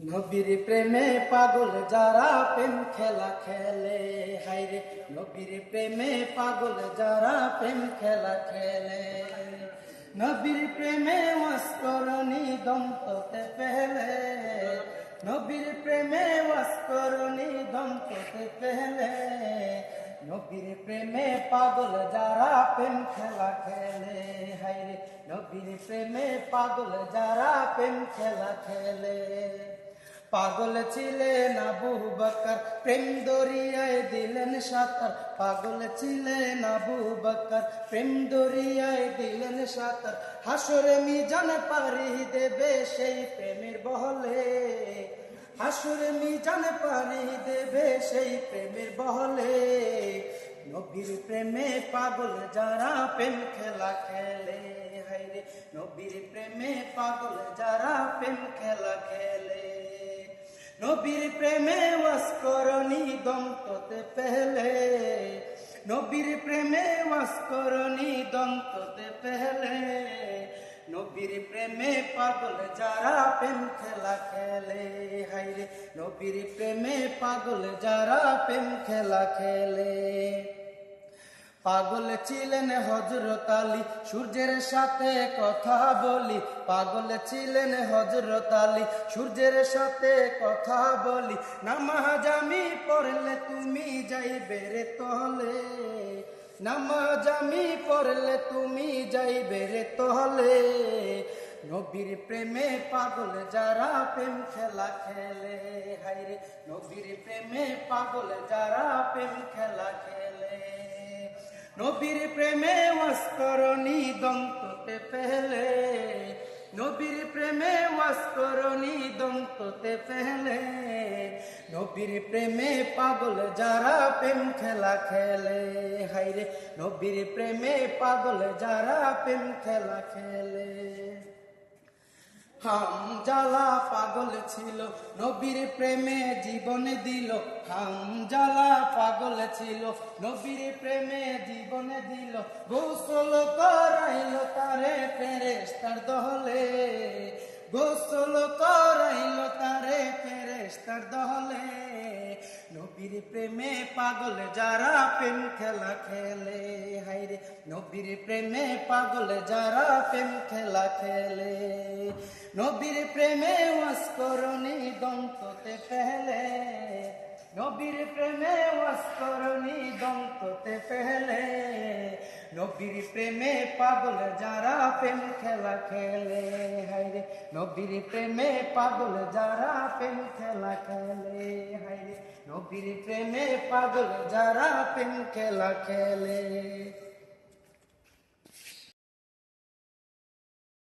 নবীর প্রেমে পাগল যারা প্রেম খেলা খেলে হাইরে নবীর প্রেমে পাগল যারা প্রেম খেলা খেলে। নবীর প্রেমে অস্করণী দন্ততে পেলে, নবীর প্রেমে মস্করণী নবীর প্রেমে পাগল যারা প্রেম খেলা খেলে হাইরে নবীর প্রেমে পাগল যারা প্রেম খেলা খেলে। পাগল ছিলেন আবু বকর, প্রেম দরিয়ায় দিলেন সাঁতার। পাগল ছিলেন আবু বকর, প্রেম দরিয়ায় দিলেন সাঁতার। হাসরে মিজান পারি দেবে সেই প্রেমের বহলে। হাসরে মিজান পারি দেবে সেই প্রেমের বহলে। নবীর প্রেমে পাগল যারা প্রেম খেলা খেলে। হাইরে নবীর প্রেমে পাগল যারা প্রেম খেলা খেলে। নবীর প্রেমে ওয়াসকরণী দন্ততে পেলে নবীর প্রেমে ওয়াসকরণী দন্ততে পেলে নবীর প্রেমে পাগল যারা প্রেম খেলা খেলে হাইরে নবীর প্রেমে পাগল যারা প্রেম খেলা খেলে। পাগল ছিলেন হজরত আলী, সূর্যের সাথে কথা বলি। পাগল ছিলেন হজরত আলী, সূর্যের সাথে কথা বলি। নামাজ আমি পড়লে তুমি যাইবে রে তলে। নামাজ আমি পড়লে তুমি যাইবে রে তলে নবীর প্রেমে পাগল যারা প্রেম খেলা খেলে। হাইরে নবীর প্রেমে পাগল যারা প্রেম খেলা খেলে। নবীর প্রেমে ওয়াসকরণী দন্ততে পেলে নবীর প্রেমে ওয়াসকরণী দন্ততে পেলে নবীর প্রেমে পাগল যারা প্রেম খেলা খেলে হাইরে নবীর প্রেমে পাগল যারা প্রেম খেলা খেলে। হাম জ্বালা পাগল ছিল, নবীর প্রেমে জীবন দিল। হাম জ্বালা পাগল ছিল, নবীর প্রেমে জীবন দিল। গোসল করাইল তারে ফেরেস্তার দহলে গোসল করাইল নবীর প্রেমে পাগল যারা প্রেম খেলা খেলে হাইরে নবীর প্রেমে পাগল যারা প্রেম খেলা খেলে, নবীর প্রেমে ওয়াসকরণী দন্ততে পেলে নবীর প্রেমে ওয়াসকরণী দন্ততে পেলে নবীর প্রেমে পাগল যারা প্রেম খেলা খেলে। হাইরে নবীর প্রেমে পাগল যারা প্রেম খেলা খেলে। হাইরে নবীর প্রেমে পাগল যারা প্রেম খেলা খেলে।